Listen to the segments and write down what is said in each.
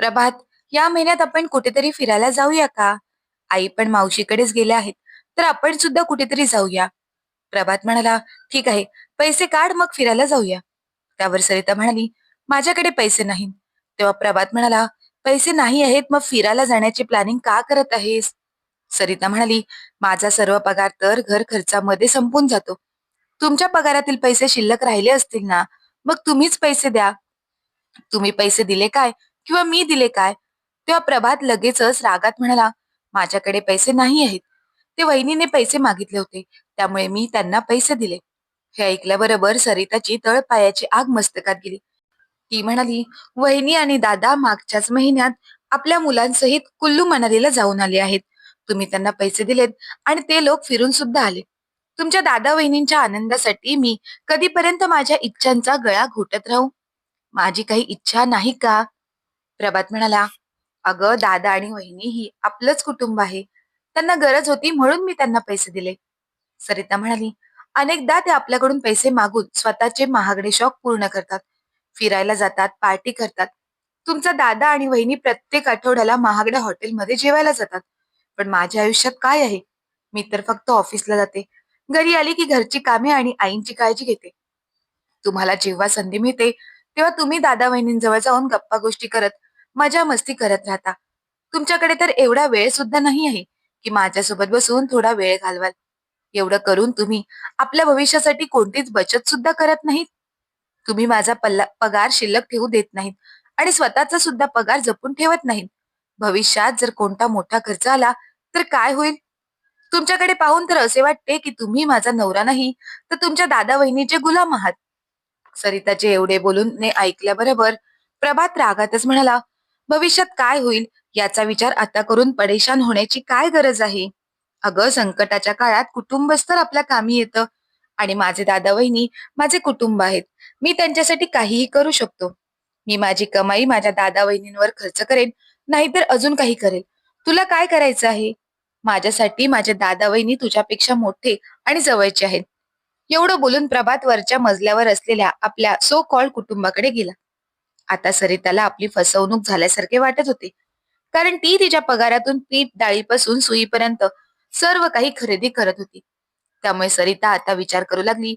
प्रभात या महिन्यात आपण कुठेतरी फिरायला जाऊया का? आई पण मावशीकडेच गेल्या आहेत तर आपण सुद्धा कुठेतरी जाऊया. प्रभात म्हणाला ठीक आहे पैसे काढ मग फिरायला जाऊया. त्यावर सरिता म्हणाली माझ्याकडे पैसे नाही तेव्हा प्रभात म्हणाला पैसे नाही आहेत मग फिरायला जाण्याची प्लॅनिंग का करत आहेस? सरिता म्हणाली माझा सर्व पगार तर घर खर्चामध्ये संपून जातो. तुमच्या पगारातील पैसे शिल्लक राहिले असतील ना मग तुम्हीच पैसे द्या. तुम्ही पैसे दिले काय? किंवा मी दिले काय? तेव्हा प्रभात लगेचच रागात म्हणाला माझ्याकडे पैसे नाही आहेत. ते वहिनीने पैसे मागितले होते. त्यामुळे मी त्यांना पैसे दिले. हे ऐकल्याबरोबर सरिताची तळपायाची आग मस्तकात गेली. ती म्हणाली वहिनी आणि दादा मागच्याच महिन्यात आपल्या मुलांसहित कुल्लू मनालीला जाऊन आले आहेत. तुम्ही त्यांना पैसे दिलेत आणि ते लोक फिरून सुद्धा आले. तुमच्या दादा वहिनींच्या आनंदासाठी मी कधीपर्यंत माझ्या इच्छांचा गळा घोटत राहू? माझी काही इच्छा नाही का? प्रभात म्हणाला अगं दादा आणि वहिनी ही आपलंच कुटुंब आहे. त्यांना गरज होती म्हणून मी त्यांना पैसे दिले. सरिता म्हणाली अनेकदा ते आपल्याकडून पैसे मागून स्वतःचे महागडे शौक पूर्ण करतात. फिरायला जातात पार्टी करतात. तुमचा दादा आणि वहिनी प्रत्येक आठवड्याला महागड्या हॉटेलमध्ये जेवायला जातात. पण माझ्या आयुष्यात काय आहे? मी तर फक्त ऑफिसला जाते. घरी आली की घरची कामे आणि आईंची काळजी घेते. तुम्हाला जेव्हा संधी मिळते तेव्हा तुम्ही दादा वहिनींजवळ जाऊन गप्पा गोष्टी करत मजा मस्ती करत राहता. तुमच्याकडे तर एवढा वेळ सुद्धा नाही आहे की माझ्यासोबत बसून थोडा वेळ घालवाल. एवढं करून तुम्ही आपल्या भविष्यासाठी कोणतीच बचत सुद्धा करत नाहीत. तुम्ही माझा पल्ला पगार शिल्लक ठेवू देत नाहीत आणि स्वतःचा सुद्धा पगार जपून ठेवत नाहीत. भविष्यात जर कोणता मोठा खर्च आला तर काय होईल? तुमच्याकडे पाहून तर असे वाटते की तुम्ही माझा नवरा नाही तर तुमच्या दादा वहिनीचे गुलाम आहात. सरिताचे एवढे बोलून ने ऐकल्याबरोबर प्रभात रागातच म्हणाला भविष्यात काय होईल याचा विचार आता करून परेशान होण्याची काय गरज आहे? अगं संकटाच्या काळात कुटुंबस्तर आपल्या कामी येतं आणि माझे दादा वहिनी माझे कुटुंब आहेत. मी त्यांच्यासाठी काहीही करू शकतो. मी माझी कमाई माझ्या दादा वहिनींवर खर्च करेन नाहीतर अजून काही करेल. तुला काय करायचं आहे? माझ्यासाठी माझे दादा वहिनी तुझ्यापेक्षा मोठे आणि जवळचे आहेत. एवढं बोलून प्रभात वरच्या मजल्यावर असलेल्या आपल्या सो कॉल कुटुंबाकडे गेला. आता सरिताला आपली फसवणूक झाल्यासारखे वाटत होते. कारण ती तिच्या पगारातून पीठ डाळीपासून सुईपर्यंत सर्व काही खरेदी करत होती. त्यामुळे सरिता आता विचार करू लागली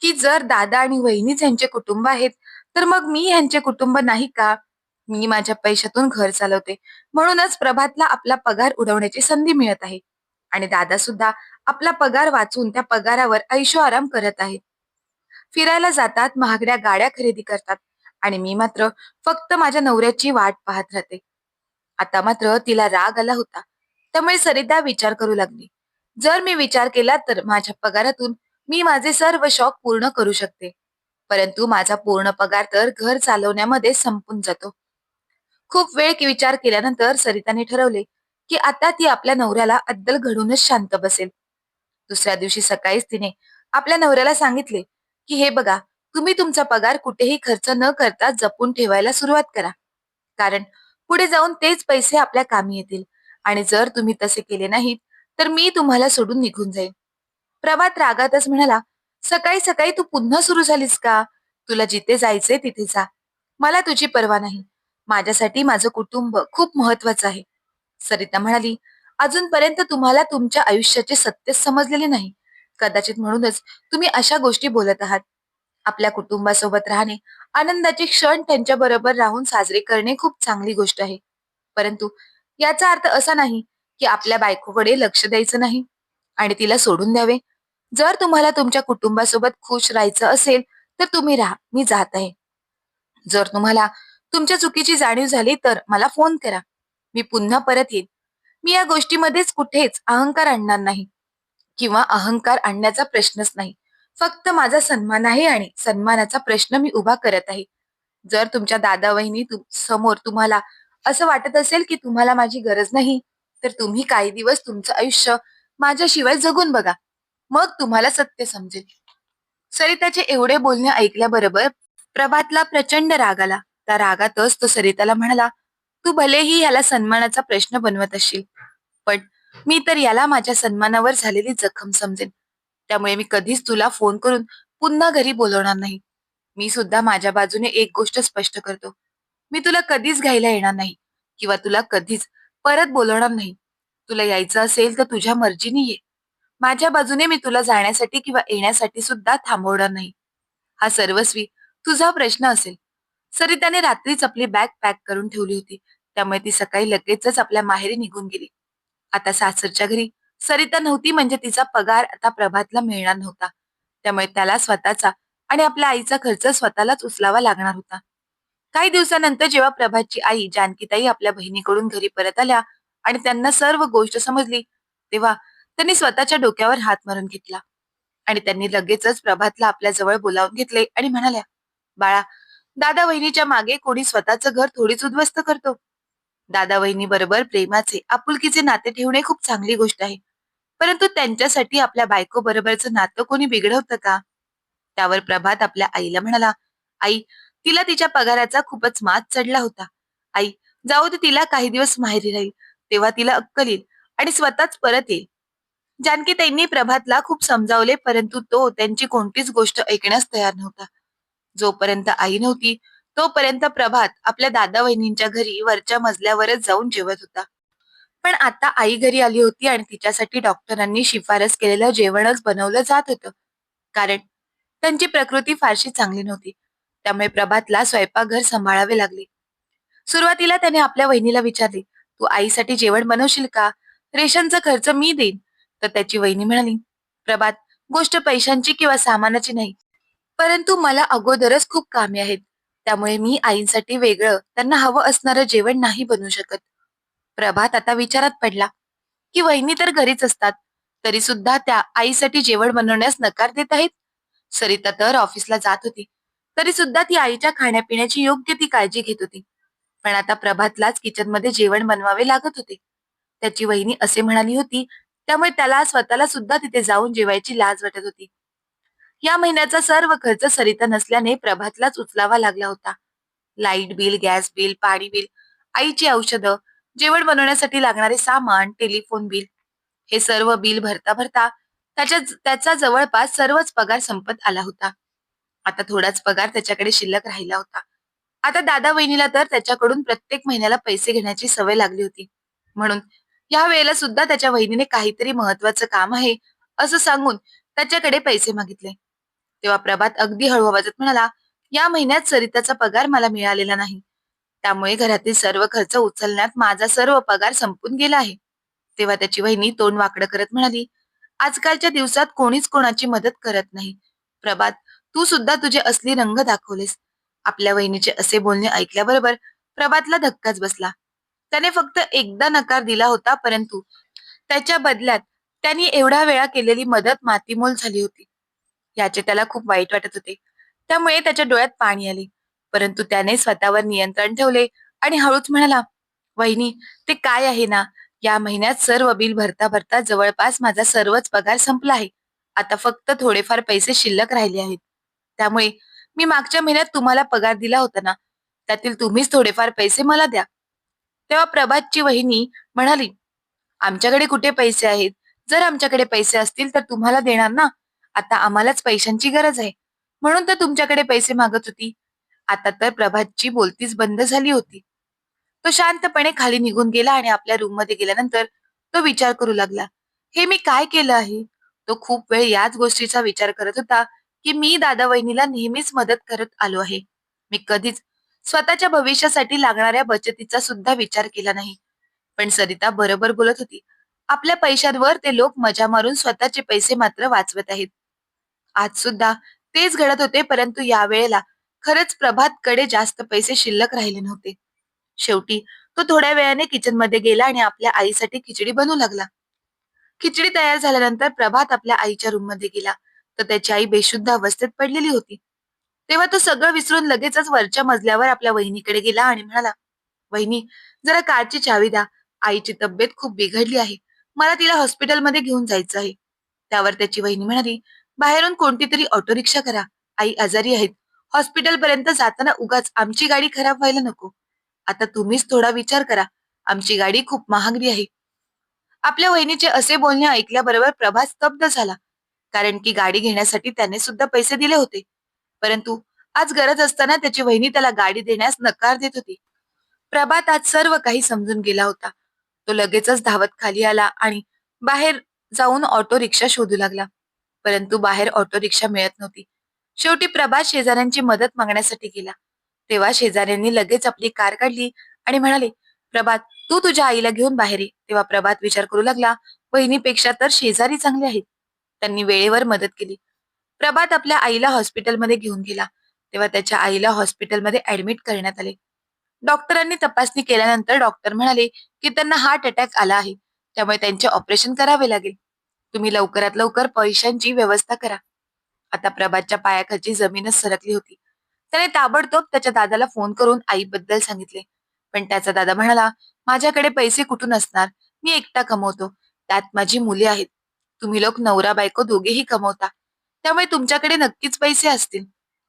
की जर दादा आणि वहिनीच यांचे कुटुंब आहेत तर मग मी यांचे कुटुंब नाही का? मी माझ्या पैशातून घर चालवते. म्हणूनच प्रभातला आपला पगार उडवण्याची संधी मिळत आहे. आणि दादा सुद्धा आपला पगार वाचून त्या पगारावर ऐशो आराम करत आहे. फिरायला जातात महागड्या गाड्या खरेदी करतात. आणि मी मात्र फक्त माझ्या नवऱ्याची वाट पाहत राहते. आता मात्र तिला राग आला होता. त्यामुळे सरिता विचार करू लागली. जर मी विचार केला तर माझ्या पगारातून मी माझे सर्व शौक पूर्ण करू शकते. परंतु माझा पूर्ण पगार तर घर चालवण्यामध्ये संपून जातो. खूप वेळ की विचार केल्यानंतर सरिताने ठरवले की आता ती आपल्या नवऱ्याला अद्दल घडूनच शांत बसेल. दुसऱ्या दिवशी सकाळीच तिने आपल्या नवऱ्याला सांगितले की हे बघा तुम्ही तुमचा पगार कुठेही खर्च न करता जपून ठेवायला सुरुवात करा. कारण पुढे जाऊन तेच पैसे आपल्या कामी येतील. आणि जर तुम्ही तसे केले नाहीत तर मी तुम्हाला सोडून निघून जाईन. प्रभात रागातच म्हणाला सकाळी सकाळी तू पुन्हा सुरू झालीस का? तुला जिथे जायचंय तिथे जा. मला तुझी पर्वा नाही. माझ्यासाठी माझं कुटुंब खूप महत्वाचं आहे. सरिता म्हणाली अजूनपर्यंत तुम्हाला तुमच्या आयुष्याचे सत्य समजलेले नाही. कदाचित म्हणूनच तुम्ही अशा गोष्टी बोलत आहात. आपल्या कुटुंबासोबत राहणे आनंदाचे क्षण त्यांच्या बरोबर राहून साजरे करणे खूप चांगली गोष्ट आहे. परंतु याचा अर्थ असा नाही की आपल्या बायकोकडे लक्ष द्यायचं नाही आणि तिला सोडून द्यावे. जर तुम्हाला तुमच्या कुटुंबासोबत खुश राहायचं असेल तर तुम्ही राहा मी जात आहे. जर तुम्हाला तुमच्या चुकीची जाणीव झाली तर मला फोन करा. मी पुन्हा परत येईन. मी या गोष्टीमध्येच कुठेच अहंकार आणणार नाही किंवा अहंकार आणण्याचा प्रश्नच नाही. फक्त माझा सन्मान आहे आणि सन्मानाचा प्रश्न मी उभा करत आहे. जर तुमच्या दादा वहिनी तुम समोर तुम्हाला असं वाटत असेल की तुम्हाला माझी गरज नाही तर तुम्ही काही दिवस तुमचं आयुष्य माझ्याशिवाय जगून बघा. मग तुम्हाला सत्य समजेल. सरिताचे एवढे बोलणे ऐकल्याबरोबर प्रभातला प्रचंड राग आला. त्या रागातच तो सरिताला म्हणाला तू भलेही याला सन्मानाचा प्रश्न बनवत असशील पण मी तर याला माझ्या सन्मानावर झालेली जखम समजेन. त्यामुळे मी कधीच तुला फोन करून पुन्हा घरी बोलवणार नाही. मी सुद्धा माझ्या बाजूने एक गोष्ट स्पष्ट करतो. मी तुला कधीच घ्यायला येणार नाही किंवा तुला कधीच परत बोलवणार नाही. तुला यायचं असेल तर तुझ्या मर्जीने ये. माझ्या बाजूने मी तुला जाण्यासाठी किंवा येण्यासाठी सुद्धा थांबवणार नाही. हा सर्वस्वी तुझा प्रश्न असेल. सरिताने रात्रीच आपली बॅग पॅक करून ठेवली होती. त्यामुळे ती सकाळी लगेचच आपल्या माहेरी निघून गेली. आता सासरच्या घरी सरिता नव्हती म्हणजे तिचा पगार आता प्रभातला मिळणार नव्हता. त्यामुळे त्याला स्वतःचा आणि आपल्या आईचा खर्च स्वतःलाच उचलावा लागणार होता. काही दिवसानंतर जेव्हा प्रभातची आई जानकीताई आपल्या बहिणीकडून घरी परत आल्या आणि त्यांना सर्व गोष्ट समजली तेव्हा त्यांनी स्वतःच्या डोक्यावर हात मारून घेतला. आणि त्यांनी लगेचच प्रभातला आपल्या जवळ बोलावून घेतले आणि म्हणाल्या बाळा दादा वहिनीच्या मागे कोणी स्वतःचं घर थोडीच उद्ध्वस्त करतो. दादा वहिनी बरोबर प्रेमाचे आपुलकीचे नाते ठेवणे खूप चांगली गोष्ट आहे. परंतु त्यांच्यासाठी आपल्या बायको बरोबरचं नातं कोणी बिघडवतं का? त्यावर प्रभात आपल्या आईला म्हणाला आई तिला तिच्या पगाराचा खूपच मात चढला होता. आई जाऊ दे तिला काही दिवस माहेरी राहील. तेव्हा तिला अक्कल येईल आणि स्वतःच परत येईल. जानकी त्यांनी प्रभातला खूप समजावले परंतु तो त्यांची कोणतीच गोष्ट ऐकण्यास तयार नव्हता. जोपर्यंत आई नव्हती तोपर्यंत प्रभात आपल्या दादा वहिनींच्या घरी वरच्या मजल्यावरच जाऊन जेवत होता. पण आता आई घरी आली होती आणि तिच्यासाठी डॉक्टरांनी शिफारस केलेलं जेवणच बनवलं जात होतं. कारण त्यांची प्रकृती फारशी चांगली नव्हती. त्यामुळे प्रभातला स्वयंपाकघर सांभाळावे लागले. सुरुवातीला त्याने आपल्या वहिनीला विचारले तू आईसाठी जेवण बनवशील का? रेशनचा खर्च मी देईन. तर त्याची वहिनी म्हणाली प्रभात गोष्ट पैशांची किंवा सामानाची नाही. परंतु मला अगोदरच खूप कामे आहेत. त्यामुळे मी आईंसाठी वेगळं त्यांना हवं असणारं जेवण नाही बनवू शकत. प्रभात आता विचारात पडला की वहिनी तर घरीच असतात तरी सुद्धा त्या आईसाठी जेवण बनवण्यास नकार देत आहेत? सरिता तर ऑफिसला जात होती तरी सुद्धा ती आईच्या खाण्यापिण्याची योग्य ती काळजी घेत होती. पण आता प्रभातलाच किचनमध्ये जेवण बनवावे लागत होते. त्याची वहिनी असे म्हणाली होती त्यामुळे त्याला स्वतःला सुद्धा तिथे जाऊन जेवायची लाज वाटत होती. या महिन्याचा सर्व खर्च सरिता नसल्याने प्रभातलाच उचलावा लागला होता. लाइट बिल गॅस बिल पाणी बिल आईची औषधं जेवण बनवण्यासाठी लागणारे सामान टेलिफोन बिल हे सर्व बिल भरता भरता त्याच्या त्याचा जवळपास सर्वच पगार संपत आला होता. आता थोडाच पगार त्याच्याकडे शिल्लक राहिला होता. आता दादा वहिनीला तर त्याच्याकडून प्रत्येक महिन्याला पैसे घेण्याची सवय लागली होती. म्हणून या वेळेला सुद्धा त्याच्या वहिनीने काहीतरी महत्वाचं काम आहे असं सांगून त्याच्याकडे पैसे मागितले. तेव्हा प्रभात अगदी हळू आवाजात म्हणाला या महिन्यात सरिताचा पगार मला मिळालेला नाही. त्यामुळे घरातील सर्व खर्च उचलण्यात माझा सर्व पगार संपून गेला आहे. तेव्हा त्याची वहिनी तोंड वाकडं करत म्हणाली आजकालच्या दिवसात कोणीच कोणाची मदत करत नाही. प्रभात तू सुद्धा तुझे असली रंग दाखवलेस. आपल्या वहिनीचे असे बोलणे ऐकल्याबरोबर प्रभातला धक्काच बसला. त्याने फक्त एकदा नकार दिला होता परंतु त्याच्या बदल्यात त्यांनी एवढ्या वेळा केलेली मदत मातीमोल झाली होती. याचे त्याला खूप वाईट वाटत होते. त्यामुळे त्याच्या डोळ्यात पाणी आले. परंतु त्याने स्वतःवर नियंत्रण ठेवले आणि हळूच म्हणाला वहिनी ते काय आहे ना? या महिन्यात सर्व बिल भरता भरता जवळपास माझा सर्वच पगार संपला आहे. आता फक्त थोडेफार पैसे शिल्लक राहिले आहेत. त्यामुळे मी मागच्या महिन्यात तुम्हाला पगार दिला होता ना? त्यातील तुम्हीच थोडेफार पैसे मला द्या. तेव्हा प्रभातची वहिनी म्हणाली आमच्याकडे कुठे पैसे आहेत? जर आमच्याकडे पैसे असतील तर तुम्हाला देणार ना? आता आम्हालाच पैशांची गरज आहे. म्हणून तर तुमच्याकडे पैसे मागत होती. आता तर प्रभातची बोलतीच बंद झाली होती. तो शांतपणे खाली निघून गेला आणि आपल्या रूममध्ये गेल्यानंतर तो विचार करू लागला हे मी काय केलं आहे? तो खूप वेळ याच गोष्टीचा विचार करत होता की मी दादा वहिनीला नेहमीच मदत करत आलो आहे. मी कधीच स्वतःच्या भविष्यासाठी लागणाऱ्या बचतीचा सुद्धा विचार केला नाही. पण सरिता बरोबर बोलत होती आपल्या पैशांवर ते लोक मजा मारून स्वतःचे पैसे मात्र वाचवत आहेत. आज सुद्धा तेच घडत होते परंतु या वेळेला खरंच प्रभातकडे जास्त पैसे शिल्लक राहिले नव्हते. शेवटी तो थोड्या वेळाने किचनमध्ये गेला आणि आपल्या आईसाठी खिचडी बनवू लागला. खिचडी तयार झाल्यानंतर प्रभात आपल्या आईच्या रूममध्ये गेला. तर त्याची आई बेशुद्ध अवस्थेत पडलेली होती. तेव्हा तो सगळं विसरून लगेचच वरच्या मजल्यावर आपल्या वहिनीकडे गेला आणि म्हणाला वहिनी जरा कारची चावी द्या. आईची तब्येत खूप बिघडली आहे. मला तिला हॉस्पिटलमध्ये घेऊन जायचं आहे. त्यावर त्याची वहिनी म्हणाली बाहेरून कोणती तरी ऑटो रिक्षा करा. आई आजारी आहेत. हॉस्पिटल पर्यंत जाताना उगाच आमची गाडी खराब व्हायला नको. आता तुम्हीच थोडा विचार करा. आमची गाडी खूप महागडी आहे. आपल्या वहिनीचे असे बोलणे ऐकल्याबरोबर प्रभास स्तब्ध झाला. कारण की गाडी घेण्यासाठी त्याने सुद्धा पैसे दिले होते. परंतु आज गरज असताना त्याची वहिनी त्याला गाडी देण्यास नकार देत होती. प्रभात आज सर्व काही समजून गेला होता. तो लगेचच धावत खाली आला आणि बाहेर जाऊन ऑटो रिक्षा शोधू लागला. परंतु बाहेर ऑटो रिक्षा मिळत नव्हती. शेवटी प्रभात शेजाऱ्यांची मदत मागण्यासाठी गेला. तेव्हा शेजाऱ्यांनी लगेच आपली कार काढली आणि म्हणाले प्रभात तू तुझ्या आईला घेऊन बाहेर ये. तेव्हा प्रभात विचार करू लागला बहिणीपेक्षा तर शेजारी चांगले आहेत. त्यांनी वेळेवर मदत केली. प्रभात आपल्या आईला हॉस्पिटलमध्ये घेऊन गेला. तेव्हा त्याच्या आईला हॉस्पिटलमध्ये ऍडमिट करण्यात आले. डॉक्टरांनी तपासणी केल्यानंतर डॉक्टर म्हणाले की त्यांना हार्ट अटॅक आला आहे. त्यामुळे त्यांचे ऑपरेशन करावे लागेल. तुम्ही लवकरात लवकर पैशांची व्यवस्था करा. आता प्रभातच्या पायाखालची जमीनच सरकली होती. त्याने ताबडतोब त्याच्या दादाला फोन करून आईबद्दल सांगितले. पण त्याचा दादा म्हणाला माझ्याकडे पैसे कुठून असणार? मी एकटा कमवतो. त्यात माझी मुले आहेत. तुम्ही लोक नवरा बायको दोघेही कमवता. त्यामुळे तुमच्याकडे नक्कीच पैसे असतील.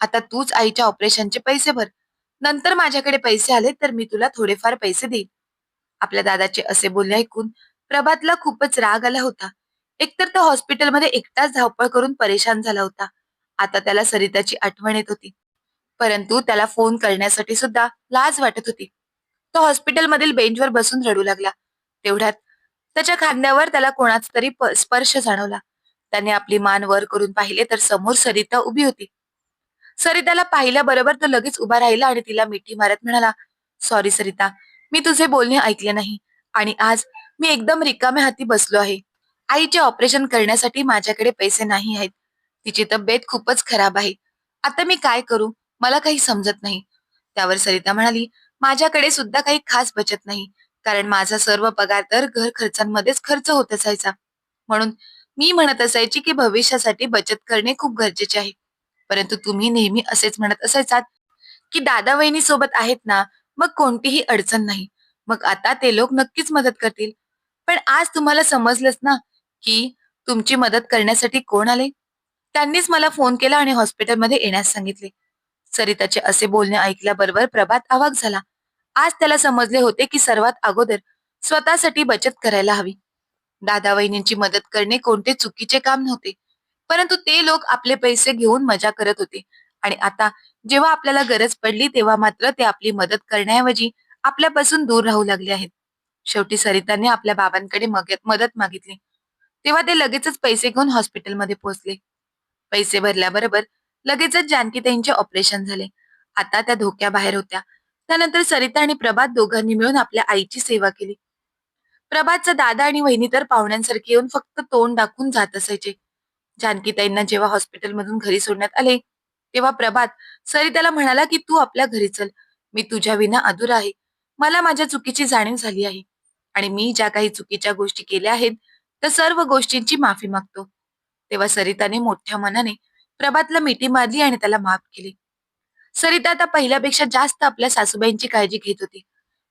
आता तूच आईच्या ऑपरेशनचे पैसे भर. नंतर माझ्याकडे पैसे आले तर मी तुला थोडेफार पैसे देईन. आपल्या दादाचे असे बोलणे ऐकून प्रभातला खूपच राग आला होता. एकतर तो हॉस्पिटलमध्ये एकटाच धावपळ करून परेशान झाला होता. आता त्याला सरिताची आठवण येत होती. परंतु त्याला फोन करण्यासाठी सुद्धा लाज वाटत होती. तो हॉस्पिटलमधील बेंचवर बसून रडू लागला. तेवढ्यात त्याच्या खांद्यावर त्याला कोणाचा तरी स्पर्श जाणवला. त्याने आपली मान वर करून पाहिले तर समोर सरिता उभी होती. सरिताला पाहिल्याबरोबर तो लगेच उभा राहिला आणि तिला मिठी मारत म्हणाला सॉरी सरिता. मी तुझे बोलणे ऐकले नाही आणि आज मी एकदम रिकाम्या हाती बसलो आहे. आईचे ऑपरेशन करण्यासाठी माझ्याकडे पैसे नाही आहेत. तिची तब्येत खूपच खराब आहे. आता मी काय करू? मला काही समजत नाही. त्यावर सरिता म्हणाली माझ्याकडे सुद्धा काही खास बचत नाही. कारण माझा सर्व पगार तर घर खर्चांमध्येच खर्च होत असायचा. म्हणून मी म्हणत असायची की भविष्यासाठी बचत करणे खूप गरजेचे आहे. परंतु तुम्ही नेहमी असेच म्हणत असायचात की दादा वहिनी सोबत आहेत ना मग कोणतीही अडचण नाही. मग आता ते लोक नक्कीच मदत करतील. पण आज तुम्हाला समजलंच ना की तुमची मदत करण्यासाठी कोण आले? त्यांनीच मला फोन केला आणि हॉस्पिटलमध्ये येण्यास सांगितले. सरिताचे असे बोलणे ऐकल्याबरोबर प्रभात आवाक झाला. आज त्याला समजले होते की सर्वात अगोदर स्वतःसाठी बचत करायला हवी. दादा वहिनींची मदत करणे कोणते चुकीचे काम नव्हते. परंतु ते लोक आपले पैसे घेऊन मजा करत होते. आणि आता जेव्हा आपल्याला गरज पडली तेव्हा मात्र ते आपली मदत करण्याऐवजी आपल्यापासून दूर राहू लागले आहेत. शेवटी सरिताने आपल्या बाबांकडे मदत मागितली. तेव्हा ते लगेचच पैसे घेऊन हॉस्पिटलमध्ये पोहोचले. पैसे भरल्याबरोबर लगेचच जानकीताईंचे ऑपरेशन झाले. आता त्या धोक्याबाहेर होत्या. त्यानंतर सरिता आणि प्रभात दोघांनी मिळून आपल्या आईची सेवा केली. प्रभातचा दादा आणि वहिनी तर पाहुण्यांसारखे येऊन फक्त तोंड दाखवून जात असायचे. जानकीताईंना जेव्हा हॉस्पिटलमधून घरी सोडण्यात आले तेव्हा प्रभात सरिताला म्हणाला की तू आपल्या घरी चल. मी तुझ्या विना अधुरा आहे. मला माझ्या चुकीची जाणीव झाली आहे. आणि मी ज्या काही चुकीच्या गोष्टी केल्या आहेत त्या सर्व गोष्टींची माफी मागतो. तेव्हा सरिताने मोठ्या मनाने प्रभातला मिठी मारली आणि त्याला माफ केली. सरिता आता पहिल्यापेक्षा जास्त आपल्या सासूबाईंची काळजी घेत होती.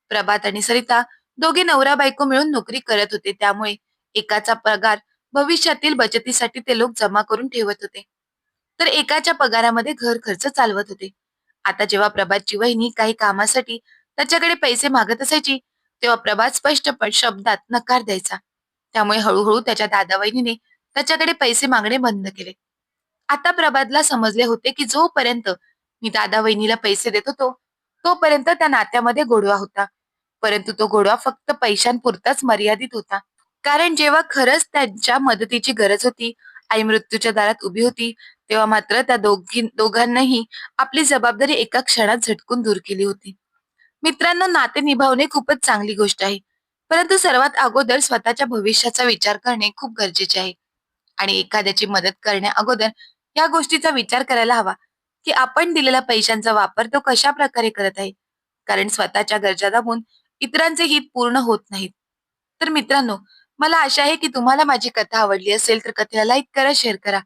प्रभात आणि सरिता दोघे नवरा बायको मिळून नोकरी करत होते. त्यामुळे एकाचा पगार भविष्यातील बचतीसाठी ते लोक जमा करून ठेवत होते. तर एकाच्या पगारामध्ये घर खर्च चालवत होते. आता जेव्हा प्रभातची वहिनी काही कामासाठी त्याच्याकडे पैसे मागत असायची तेव्हा प्रभात स्पष्ट शब्दात नकार द्यायचा. त्यामुळे हळूहळू त्याच्या दादा वहिनीने त्याच्याकडे पैसे मागणे बंद केले. आता प्रभातला समजले होते की जोपर्यंत मी दादा वहिनीला पैसे देत होतो तोपर्यंत त्या नात्यामध्ये गोडवा होता. परंतु तो गोडवा फक्त पैशांपुरताच मर्यादित होता. कारण जेव्हा खरंच त्यांच्या मदतीची गरज होती आई मृत्यूच्या दारात उभी होती तेव्हा मात्र त्या दोघी दोघांनाही आपली जबाबदारी एका क्षणात झटकून दूर केली होती. मित्रांनो नाते निभावणे खूपच चांगली गोष्ट आहे. परंतु सर्वात अगोदर स्वतःच्या भविष्याचा विचार करणे खूप गरजेचे आहे. आणि एखाद्याची मदत करण्या अगोदर या गोष्टीचा विचार करायला हवा की आपण दिलेल्या पैशांचा वापर तो कशा प्रकारे करत आहे? कारण स्वतःच्या गरजा दाबून इतरांचे हित पूर्ण होत नाहीत. तर मित्रांनो मला आशा आहे की तुम्हाला माझी कथा आवडली असेल तर कथेला लाईक करा शेअर करा.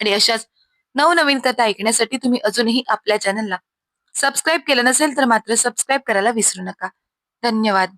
आणि अशाच नवनवीन कथा ऐकण्यासाठी तुम्ही अजूनही आपल्या चॅनलला सबस्क्राईब केलं नसेल तर मात्र सबस्क्राईब करायला विसरू नका. धन्यवाद.